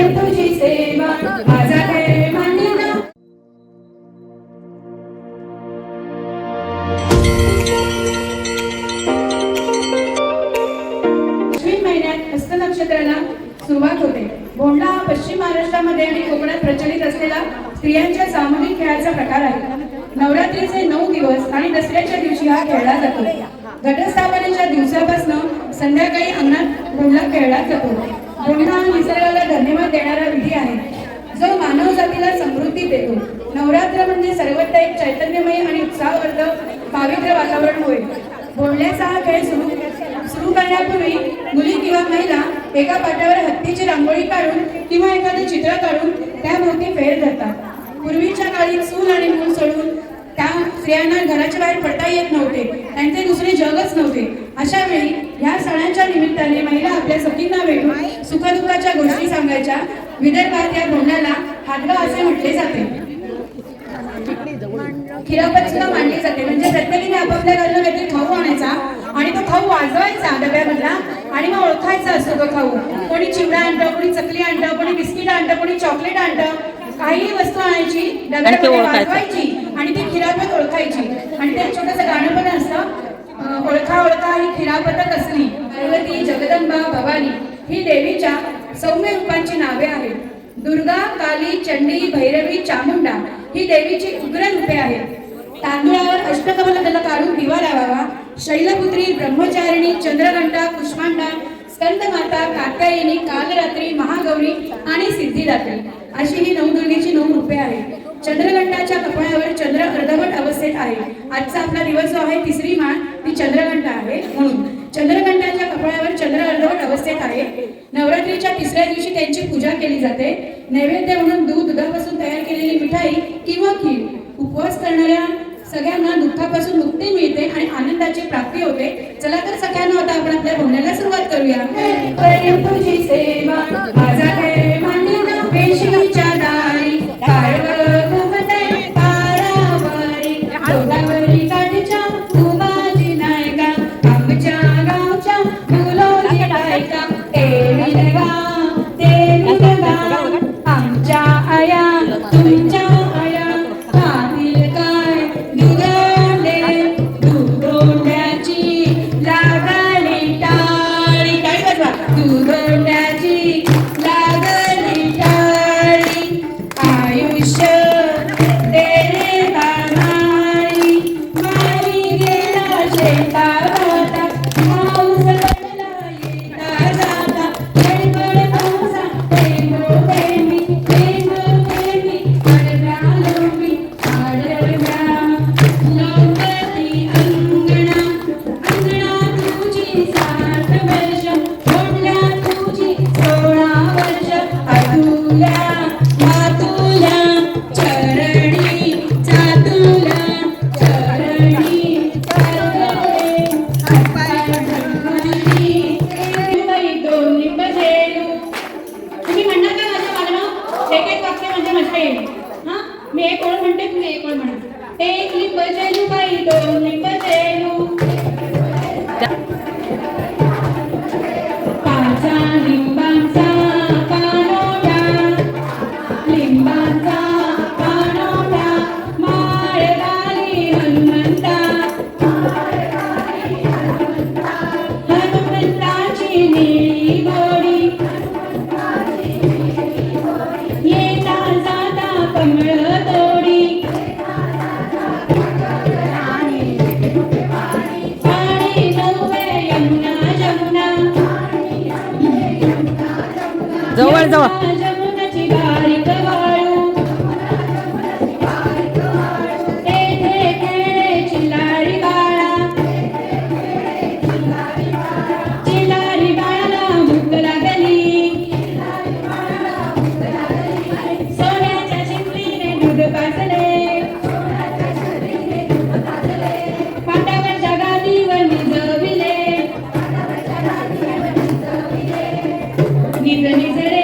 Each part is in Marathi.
करेन करण्यापूर्वी मुली किंवा महिला एका पाटावर हत्तीची रांगोळी काढून किंवा एखादे चित्र काढून त्याभोवती फेर धरतात. पूर्वीच्या काळी चूल आणि मूल सोडून त्या स्त्रियांना घराच्या बाहेर पडता येत नव्हते त्यांचे दुसरे जगच नव्हते. अशा वेळी ह्या सणांच्या निमित्ताने महिला आपल्या सखींना भेटून सुखदुःखाच्या गोष्टी सांगायच्या. विदर्भात या बोलण्याला हादगा असे म्हटले जाते. खिरापत सुद्धा मांडली जाते. म्हणजे प्रत्येकीने आपापल्या घरनं काहीतरी खाऊ आणायचा आणि तो खाऊ वाजवायचा डब्यामधला आणि मग ओळखायचा असतो तो खाऊ. कोणी चिवडा आणतं कोणी चकली आणतं कोणी बिस्किट आणतं कोणी चॉकलेट आणतं काही वस्तू आणायची डब्यामध्ये. वाजवायची आणि ती खिरापत ओळखायची. आणि ते छोटंसं गाणं पण असतं ओळखा ओळखा ही खिरापत कसली पार्वती जगदंबा भवानी ही देवीच्या सौम्य रूपांची नावे आहेत. दुर्गा काली चंडी भैरवी चामुंडा ही देवीची उग्र रूपे आहेत. तांदुळावर अष्टकमल दल काढून दिवा लावावा. शैलपुत्री ब्रह्मचारिणी चंद्रघंटा कुष्मांडा स्कंदमाता कात्यायनी कालरात्री महागौरी आणि सिद्धिदात्री अशी ही नवदुर्गेची नऊ रूपे आहेत. चंद्रघंटाच्या कपाळावर चंद्र अर्धवट अवस्थेत आहे. आजचा आपला दिवस जो आहे तिसरी माळ ती चंद्रघंटा आहे म्हणून. चंद्रघंटाच्या कपाळावर चंद्र अर्धवट अवस्थेत आहे. नवरात्रीच्या तिसऱ्या दिवशी त्यांची पूजा केली जाते. नैवेद्य म्हणून दूध दुधापासून तयार केलेली मिठाई किंवा खीर. उपवास करणाऱ्या सगळ्यांना दुःखापासून मुक्ती मिळते आणि आनंदाची प्राप्ती होते. चला तर सगळ्यांना आता आपण आपल्या बोलण्याला सुरुवात करूया. सेवा माझा Thank you. जाता y feliz seré.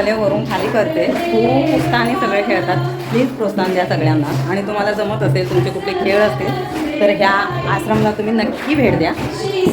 वर वरून खाली करते. खूप उत्साहाने सगळे खेळतात. प्लीज प्रोत्साहन द्या सगळ्यांना. आणि तुम्हाला जमत असेल तुमचे कुठले खेळ असतील तर ह्या आश्रमला तुम्ही नक्की भेट द्या. श्री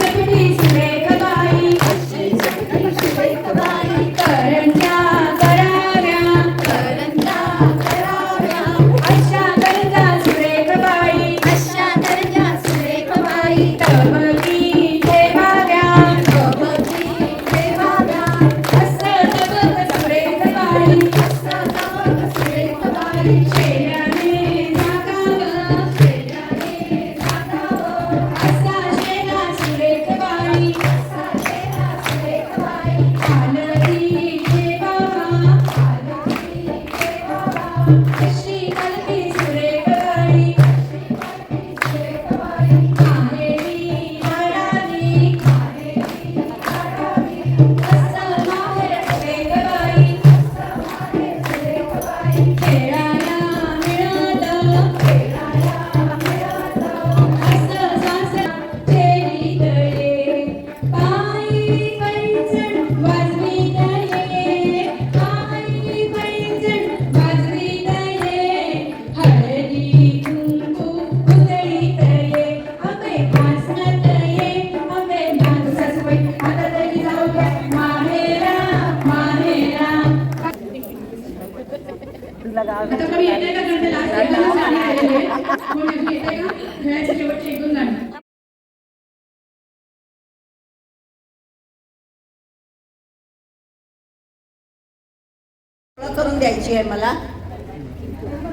करून द्यायची आहे मला.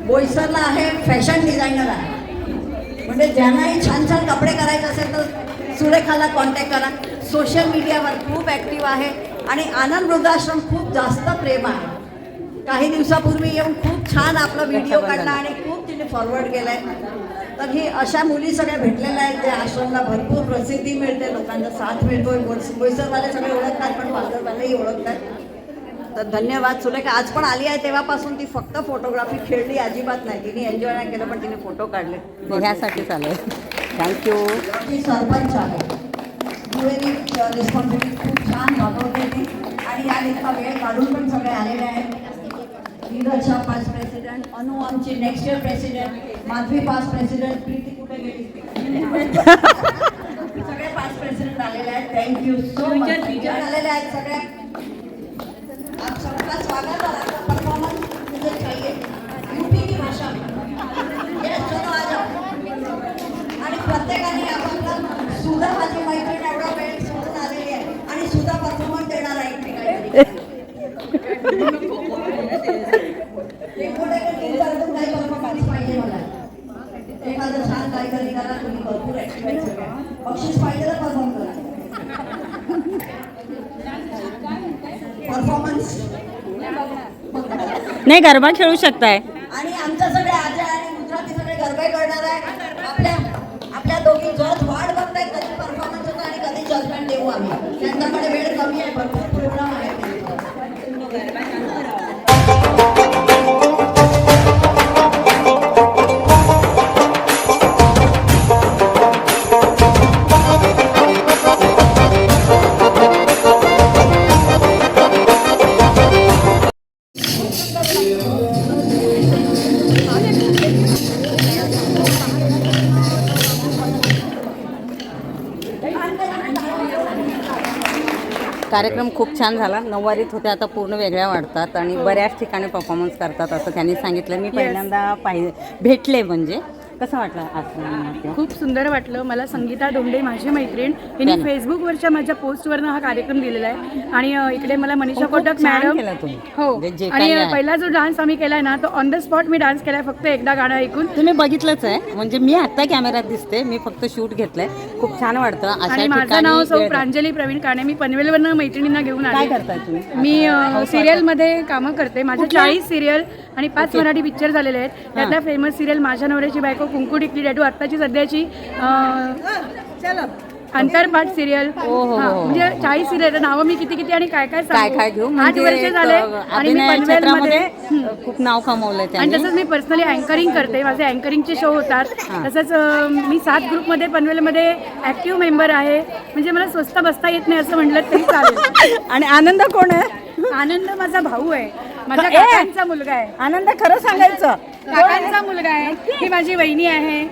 बोईसरला आहे फॅशन डिझायनर आहे. म्हणजे ज्यांनाही छान छान कपडे करायचे असेल तर सुरेखाला कॉन्टॅक्ट करा. सोशल मीडियावर खूप ॲक्टिव्ह आहे आणि आनंद वृद्धाश्रम खूप जास्त प्रेम आहे. काही दिवसापूर्वी येऊन खूप छान आपला व्हिडिओ काढला आणि खूप तिने फॉरवर्ड केलाय. तर ही अशा मुली सगळ्या भेटलेल्या आहेत त्या आश्रमला भरपूर प्रसिद्धी मिळते लोकांचा साथ मिळतोय. बोईस- बोईसरवाले सगळे ओळखतात पण पालघरवालेही ओळखतात. तर धन्यवाद. सुरेखा आज पण आली आहे तेव्हापासून ती फक्त फोटोग्राफी खेळली अजिबात नाही. तिने एन्जॉय नाही केलं पण तिने फोटो काढले. ह्यासाठी चालू आहे थँक्यू ती सरपंच आहे. रिस्पॉन्सिबिलिटी खूप छान आणि या इतका वेळ काढून पण सगळे आलेले आहेत. नीरजच्या पास प्रेसिडेंट अनु आमची next year president Madhavi past president Preeti कुठे गेली? सगळे पास प्रेसिडेंट आलेले आहेत. थँक्यू सो मच आलेले आहेत सगळे. आप सबका स्वागत और आपका परफॉर्मेंस मुझे चाहिए यूपी की भाषा यस चलो आ जाओ आणि प्रत्येकाने आपण सुद्धा माझी मैत्रीण एवढा वेळ सोडून आलेली आहे आणि सुद्धा परफॉर्मन्स देणार आहे इथे काहीतरी काही परफॉर्मन्स पाहिजे मला एखादं छान काहीतरी करा तुम्ही भरपूर एक्सपिरियन्स बक्षीस पाहिजे तर परफॉर्म करा परफॉर्मन्स नाही गरबा खेळू शकताय. आणि आमच्या सगळे आजा आणि गुजराती सगळे गरबे करणार आहे आपल्या आपल्या दोघी जज वाट बघताय कधी परफॉर्मन्स होतो आणि कधी जजमेंट देऊ आम्ही. त्यांच्याकडे वेळ कमी आहे भरपूर प्रोग्राम आहे कार्यक्रम खूप छान झाला. नऊवारीत होते आता पूर्ण वेगळ्या वाटतात आणि बऱ्याच ठिकाणी परफॉर्मन्स करतात असं त्यांनी सांगितलं. मी पहिल्यांदा पाहि भेटले म्हणजे. कसं वाटलं आश्रम खूप सुंदर वाटलं. मला संगीता दोंडे माझी मैत्रीण हिने. फेसबुकवरच्या माझ्या पोस्टवरनं हा कार्यक्रम दिलेला आहे. आणि इकडे मला मनीषा खूप कोटक मॅडम. हो. म्हणजे आणि. पहिला जो डान्स आम्ही केलाय ना तो ऑन द स्पॉट मी डान्स केलाय फक्त एकदा गाणं ऐकून. तुम्ही बघितलंच आहे. म्हणजे मी आता कॅमेऱ्यात दिसते. मी फक्त शूट घेतलंय. खूप छान वाटतं. आणि माझं नाव सौ प्रांजली प्रवीण काणे. मी पनवेलवरनं मैत्रिणींना घेऊन आले. करताय तुम्ही? मी सिरियलमध्ये कामं करते. माझे कुठल्या? चाळीस सिरियल आणि पाच. मराठी पिक्चर झालेले आहेत. त्यातल्या फेमस सिरियल माझ्या नवऱ्याची बायको कुंकू टिकली डॅडू आत्ताची सध्याची अं, अंतरपाठ सिरियल. हो, हो, हो. म्हणजे चाळीस सिरियल नावं मी किती किती आणि काय काय काय सांगू? काय घेऊ? आठ म्हणजे वर्ष झाले अ, आणि मी अभिनय पनवेलमध्ये खूप नाव कमवलंय आणि त्यांनी. तसंच मी पर्सनली अँकरिंग करते. माझे अँकरिंगचे शो होतात. तसंच अं, मी सात ग्रुपमध्ये पनवेलमध्ये ॲक्टिव्ह मेंबर आहे. म्हणजे मला स्वस्त बसता येत नाही असं म्हटलं तरी चालेल. आणि आनंद कोण आहे? आनंद माझा भाऊ आहे. माझ्या ए! काकांचा मुलगा आहे. आनंद खरं सांगायचं. काकांचा मुलगा आहे. ही माझी वहिनी आहे.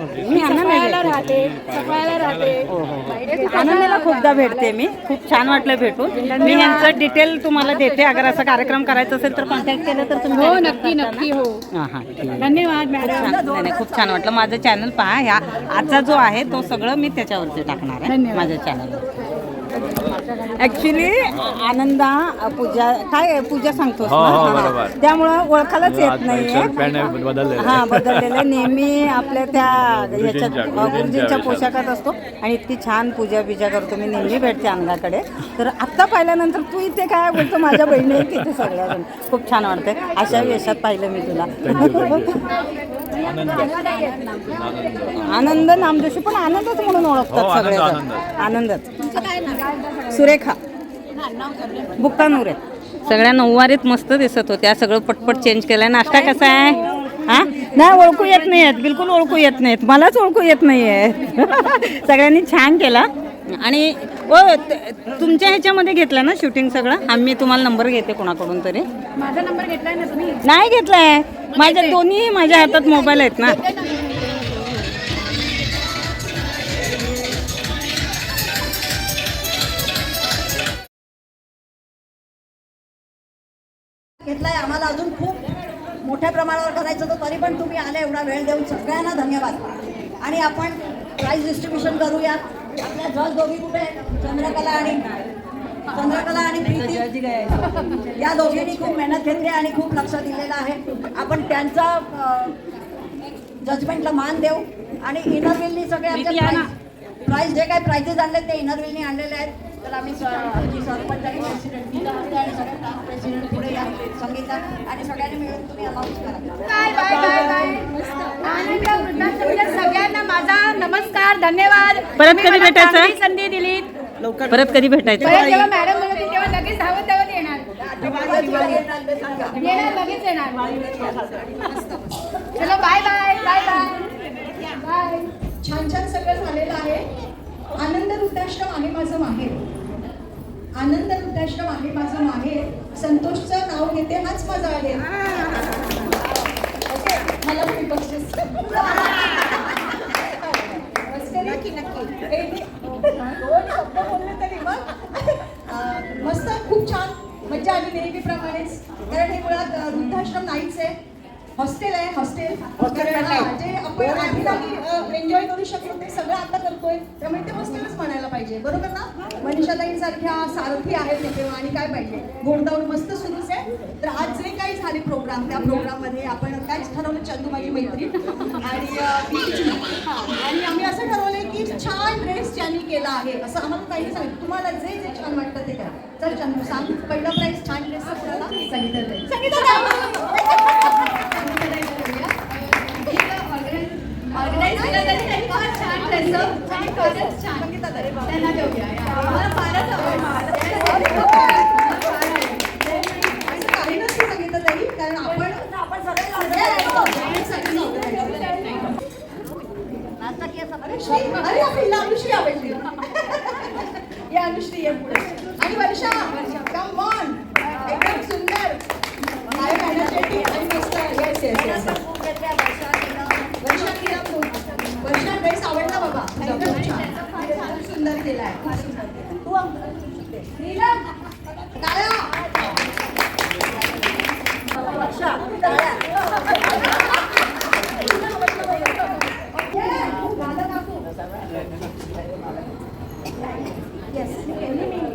मी आनंद सफाळ्याला राहते. सफाळ्याला राहते आनंदाला खूपदा भेटते मी. खूप छान वाटलं भेटून. मी यांचं डिटेल तुम्हाला देते. अगर असं कार्यक्रम करायचा असेल तर कॉन्टॅक्ट केलं तर तुम्ही हो नक्की? नक्की हो. हां हां. धन्यवाद मॅडम खूप छान वाटलं. माझं चॅनल पहा ह्या आजचा जो आहे तो सगळं मी त्याच्यावरती टाकणार आहे. माझ्या चॅनलवर ॲक्च्युली आनंदा पूजा काय? पूजा सांगतोस हो? हो, हां. बरोबर. त्यामुळं ओळखायलाच येत नाहीये पॅन्ट. हा बदललेलं. नेहमी आपल्या त्या गुरुजींच्या- गुरुजींच्या गुरुजींच्या पोशाखात असतो आणि इतकी छान पूजा बिजा करतो मी नेहमी भेटते अंगाकडे तर आत्ता पाहिल्यानंतर तू इथे काय बोलतो माझ्या बहिणी आहेत तिथे सगळ्याजण खूप छान वाटतंय अशा वेशात पाहिलं मी तुला आनंद नामजोशी पण आनंदच म्हणून हो, ओळखतात आनंद, सगळे आनंद. आनंदच सुरेखा. आहे सगळ्या नऊवारीत मस्त दिसत होत्या. सगळं पटपट चेंज केलंय. नाश्ता कसा आहे? हा? नाही ओळखू येत नाही आहेत बिलकुल ओळखू येत नाहीत मलाच ओळखू येत नाही आहे सगळ्यांनी छान केला. आणि ओ तुमच्या ह्याच्यामध्ये घेतलं ना शूटिंग सगळं? आम्ही तुम्हाला नंबर घेते कोणाकडून तरी. माझा नंबर घेतलाय ना तुम्ही? नाही घेतलाय. माझ्या दोन्ही माझ्या हातात मोबाईल आहेत ना. घेतलाय. आम्हाला अजून खूप मोठ्या प्रमाणावर करायचं होतं तरी पण तुम्ही आले एवढा वेळ देऊन सगळ्यांना धन्यवाद. आणि आपण प्राईज डिस्ट्रीब्युशन करूया आपल्या जज दोघी कुठे? चंद्रकला आणि चंद्रकला आणि प्रीती. या दोघींनी खूप मेहनत घेतली आणि खूप लक्ष दिलेलं आहे. आपण त्यांचा जजमेंटला मान देऊ. आणि इनरविलनी सगळे आमच्या प्राईज जे काही प्राइजेस आणले ते इनरविलनी आणलेले आहेत. तर आम्ही प्रेसिडेंट मी आणि सगळे प्रेसिडेंट पुढे या. संगीता आणि सगळ्यांनी मिळून तुम्ही अनाऊन्स करा. Bye bye bye bye. Anand वृद्धाश्रमच्या सगळ्यांना माझा नमस्कार धन्यवाद. परत कधी भेटायचं? संधी दिली परत कधी भेटायचं? जेव्हा मॅडम म्हणत तेव्हा लगेच धावत धावत येणार. येणार लगेच येणार. चलो bye bye bye bye bye. छान छान सगळं झालेलं आहे. आनंद वृद्धाश्रम आहे माझं माहेर. आनंद वृद्धाश्रम आहे माझं माहेर. संतोषचं नाव घेते हाच माझा आहे. मला तुम्ही बक्षीस. नक्की नक्की. तरी मग. मस्त खूप छान. मज्जा आली नेहमीप्रमाणेच. कारण हे मुळात वृद्धाश्रम नाहीच आहे. हॉस्टेल आहे हॉस्टेल. कारण, हां, जे आपण आधी एन्जॉय करू शकलो ते सगळं आता करतोय. त्यामुळे ते हॉस्टेलच म्हणायला पाहिजे. बरोबर ना? मनीषाताई सारख्या सारथी आहेत तिथे आणि काय पाहिजे? गोंडावून मस्त सुरूच आहे. तर आज जे काही झाले प्रोग्राम त्या प्रोग्राममध्ये आपण कायच ठरवलं चंदू माझी मैत्रीण आणि. हां, आणि आम्ही असं ठरवलंय की छान ड्रेस ज्यांनी केला आहे असं आम्हाला काही सांगितलं तुम्हाला जे जे छान वाटतं ते करा. चल चंदू सांग. पहिला प्राईज छान ड्रेस कुणाला संगीता ऑर्गनाईज केलं तरी त्यांनी फार छान ड्रेस आणि खरंच छान. त्यांना देऊया. मला फारच आवडलं. Yes.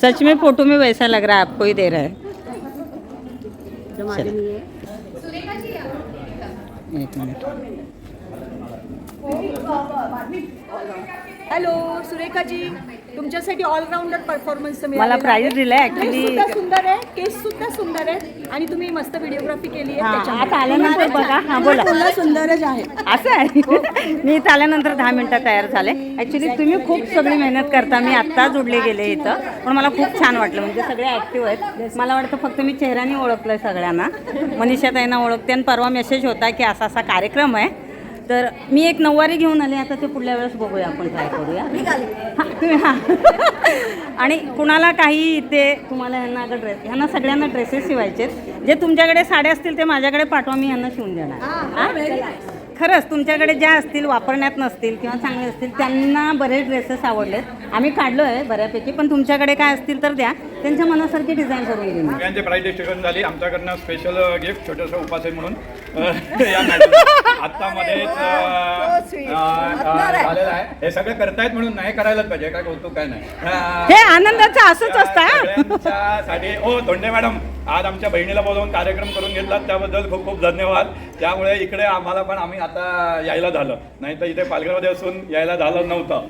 सच में फ़ोटो में वैसा लग रहा है आपको ही दे रहा है। एक मिनट। हेलो सुरेखा सुरेखाजी तुमच्यासाठी ऑलराऊंडर परफॉर्मन्स मला प्राईज दिलाय ऍक्च्युली सुंदर आहे केस सुद्धा सुंदर आहे. आणि तुम्ही मस्त व्हिडिओग्राफी केली आहे आता. आल्यानंतर बघा. हा बोला. सुंदरच आहे. असं आहे. मी इथं आल्यानंतर दहा मिनिटात तयार झाले. ॲक्च्युली तुम्ही खूप सगळी मेहनत करता. मी आत्ता जोडले गेले इथं. पण मला खूप छान वाटलं. म्हणजे सगळे ॲक्टिव्ह आहेत. मला वाटतं फक्त मी चेहऱ्याने ओळखलं सगळ्यांना. मनीषा ताईंना ओळखते. आणि परवा मेसेज होता की असा असा कार्यक्रम आहे. तर मी एक नऊवारी घेऊन आले. आता ते पुढल्या वेळेस बघूया आपण ट्राय करूया. आणि कुणाला काही इथे तुम्हाला ह्यांना अगं ड्रेस ह्यांना सगळ्यांना ड्रेसेस शिवायचे जे तुमच्याकडे साड्या असतील ते माझ्याकडे पाठवा मी ह्यांना शिवून देणार. हां? खरंच तुमच्याकडे ज्या असतील वापरण्यात नसतील किंवा चांगले असतील त्यांना बरेच ड्रेसेस आवडलेत. आम्ही काढलो आहे बऱ्यापैकी पण तुमच्याकडे काय असतील तर द्या. त्यांच्या मनासारखी डिझाईन करून देईन सगळ्यांचे प्राईज डिस्ट्रिब्युशन झाली. आमच्याकडनं स्पेशल गिफ्ट छोटंसं उपास आहे म्हणून. या आत्तामध्येच झालेलं आहे. हे सगळं करतायत म्हणून नाही करायलाच पाहिजे. काय कौतुक काय नाही. हे. आनंदाचं असंच असतं हा. सगळ्यांच्यासाठी. ओ धोंडे मॅडम आज आमच्या बहिणीला बोलवून कार्यक्रम करून घेतला त्याबद्दल खूप खूप धन्यवाद. त्यामुळे इकडे आम्हाला पण आम्ही आता यायला झालं. नाही तर इथे पालघरमध्ये असून यायला झालं नव्हतं.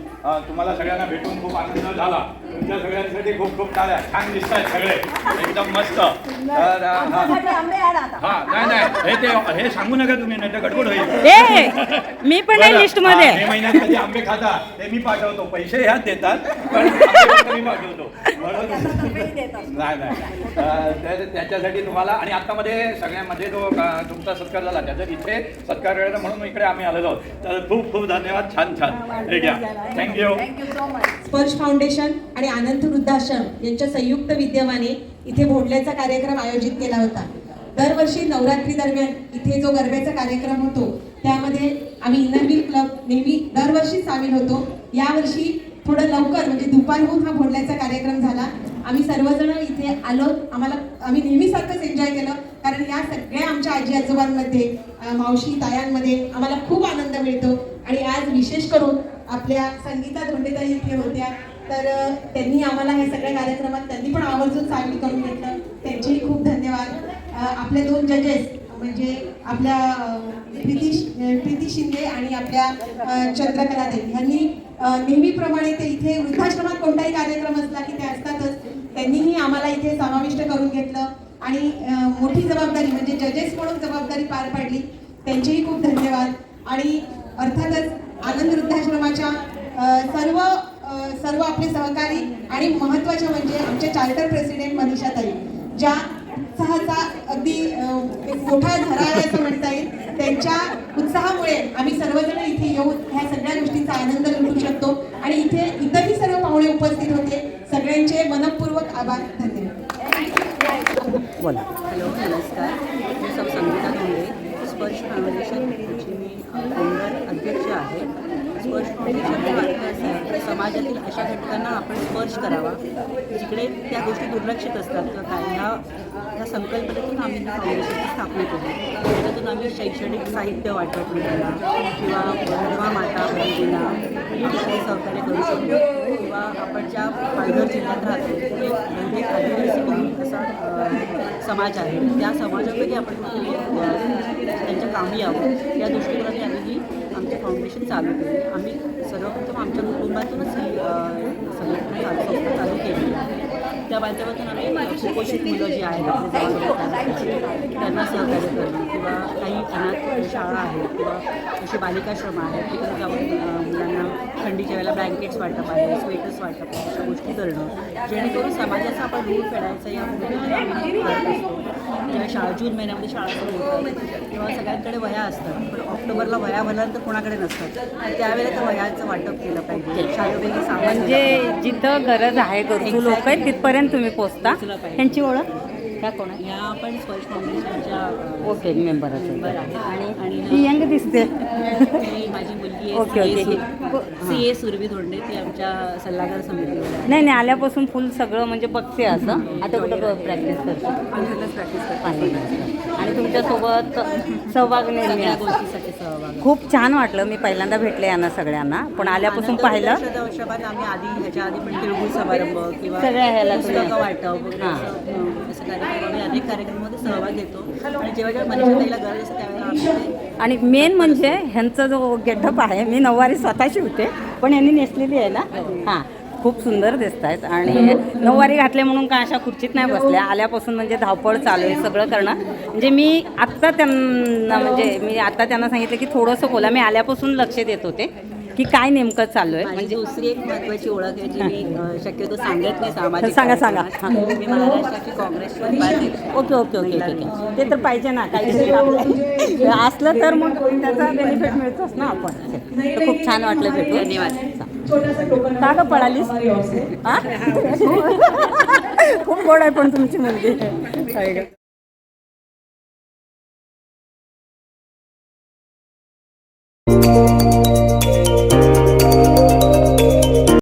तुम्हाला सगळ्यांना भेटून खूप आनंद झाला. तुमच्या सगळ्यांसाठी खूप खूप टाळ्या छान दिसत आहेत सगळे. एकदम मस्त. तर हा. नाही नाही. हे ते हे सांगू नका तुम्ही नाही तर गडबड होईल. मी पण आहे बरं. लिस्टमध्ये. हा, मे महिन्यात कधी आंबे खाता ते मी पाठवतो. पैसे ह्याच देतात पण मी पाठवतो. नाही नाही. त्या- त्याच्यासाठी तुम्हाला आणि आतामध्ये सगळ्यामध्ये जो तुमचा सत्कार झाला त्याचा इथे सत्कार करायचा म्हणून इकडे आम्ही आलेलो आहोत. तर खूप खूप धन्यवाद. छान छान. हे घ्या थँक्यू स्पर्श फाउंडेशन आणि आनंद वृद्धाश्रम यांच्या संयुक्त विद्यमाने इथे भोंडल्याचा कार्यक्रम आयोजित केला होता. दरवर्षी नवरात्री दरम्यान इथे जो गरब्याचा कार्यक्रम होतो त्यामध्ये आम्ही इनरव्हील क्लब नेहमी दरवर्षी सामील होतो. यावर्षी थोडं लवकर म्हणजे दुपारहून हा भोंडल्याचा कार्यक्रम झाला. आम्ही सर्वजण इथे आलो. आम्हाला आम्ही नेहमीसारखंच एन्जॉय केलं. कारण या सगळ्या आमच्या आजी आजोबांमध्ये मावशी तायांमध्ये आम्हाला खूप आनंद मिळतो. आणि आज विशेष करून आपल्या संगीता धोंडेताई इथे होत्या. तर त्यांनी आम्हाला हे सगळ्या कार्यक्रमात त्यांनी पण आवर्जून सामील करून घेतलं. त्यांचेही खूप धन्यवाद. आपले दोन जजेस म्हणजे आपल्या प्रीती प्रीती शिंदे आणि आपल्या चंद्रकला देवी यांनी नेहमीप्रमाणे ते इथे वृद्धाश्रमात कोणताही कार्यक्रम असला की ते असतातच. त्यांनीही आम्हाला इथे समाविष्ट करून घेतलं. आणि मोठी जबाबदारी म्हणजे जजेस म्हणून जबाबदारी पार पाडली. त्यांचेही खूप धन्यवाद. आणि अर्थातच आनंद वृद्धाश्रमाच्या सर्व सर्व आपले सहकारी आणि महत्त्वाच्या म्हणजे आमच्या चार्टर प्रेसिडेंट मनीषाताई ज्या उत्साहाचा अगदी एक मोठा झरा आहे असं म्हणता येईल. त्यांच्या उत्साहामुळे आम्ही सर्वजण इथे येऊन ह्या सगळ्या गोष्टींचा आनंद लुटू शकतो. आणि इथे इतरही सर्व पाहुणे उपस्थित होते. सगळ्यांचे मनपूर्वक आभार. बोला. हॅलो नमस्कार. मी सब संगीता धोंडे स्पर्श फाउंडेशनची मी फाउंडर अध्यक्ष आहे. स्पर्श फाउंडेशनचा अर्थ असा आहे की समाजातील अशा घटकांना आपण स्पर्श करावा जिकडे त्या गोष्टी दुर्लक्षित असतात. किंवा काय ह्या ह्या संकल्पनेतून आम्ही ह्या फाउंडेशनची स्थापना केली त्याच्यातून आम्ही शैक्षणिक साहित्य वाटप मुलांना किंवा विधवा माता बहिणींना सहकार्य करू शकतो. आपण ज्या पालघर जिल्ह्यात राहतो. म्हणजे आदिवासी असा समाज आहे. त्या समाजामध्ये आपण त्यांच्या कामी यावं या दृष्टिकोनाने आम्ही ही आमची फाउंडेशन चालू केली. आम्ही सर्वप्रथम आमच्या कुटुंबातूनच ही संघटना चालू त्या माध्यमातून आम्ही कुपोषित मुलं जी आहेत त्यांना सहकार्य करणं किंवा काही अनाथ शाळा आहेत किंवा अशी बालिकाश्रम आहेत तिकडे जाऊन मुलांना थंडीच्या वेळेला ब्लँकेट्स वाटप आहे स्वेटर्स वाटप आहे अशा गोष्टी करणं जेणेकरून समाजाचा आपण ऋण फेडायचा या जेव्हा शाळा जून महिन्यामध्ये शाळा सुरू होतात तेव्हा सगळ्यांकडे वह्या असतात. पण ऑक्टोबरला वह्या भल्यानंतर कोणाकडे नसतात. त्यावेळेला तर वह्याचं वाटप केलं पाहिजे. शाळेपैकी सामान म्हणजे जिथं गरज आहे गरजू लोक आहेत तिथपर्यंत तुम्ही पोचता. त्यांची ओळख? त्या कोण आहे या आपण स्पर्श फाउंडेशनच्या ओके मेंबर आणि ती यंग दिसते. ही माझी मुलगी okay, okay. C A Surabhi Dhonde ती आमच्या सल्लागार आहे. नाही नाही आल्यापासून फुल सगळं म्हणजे बघते असं. आता कुठं प्रॅक्टिस करते? प्रॅक्टिस करते. पाणी आणि तुमच्यासोबत सहभाग नेहमी सगळ्या असतो. गोष्टीसाठी सहभाग खूप छान वाटलं मी पहिल्यांदा भेटले यांना सगळ्यांना. पण आल्यापासून पाहिलं आम्ही आधी ह्याच्या आधी पण तिळगुळ समारंभ किंवा सगळ्या ह्याला तुम्ही- पुस्तकं वाटप वगैरे हां. असं, अं, असं कार्यक्रम आम्ही अनेक कार्यक्रमामध्ये सहभाग घेतो. आणि जेव्हा जेव्हा गरज असते त्यावेळेला आम्ही ते आणि मेन म्हणजे ह्यांचा जो गेटअप आहे मी नऊवारी स्वतः शिवते पण यांनी नेसलेली आहे ना? हां. खूप सुंदर दिसत आहेत आणि नऊवारी घातले म्हणून का अशा खुर्चीत नाही बसल्या. आल्यापासून म्हणजे धावपळ चालू आहे सगळं करणं. म्हणजे मी आत्ता त्यांना म्हणजे मी आता त्यांना सांगितलं की थोडंसं बोला. मी आल्यापासून लक्ष देत होते की काय नेमकं चालू आहे. म्हणजे दुसरी एक महत्वाची ओळख आहे जी मी शक्यतो सांगत नाही सामाजिक सांगा, सांगा. मी महाराष्ट्राची आहे. ओके ओके ओके आहे ते तर पाहिजे ना. काहीतरी असलं तर मग त्याचा बेनिफिट मिळतोच ना आपण. खूप छान वाटलं भेटून. धन्यवाद. का ग पळालीस हा? खूप गोड आहे पण तुमची मुलगी.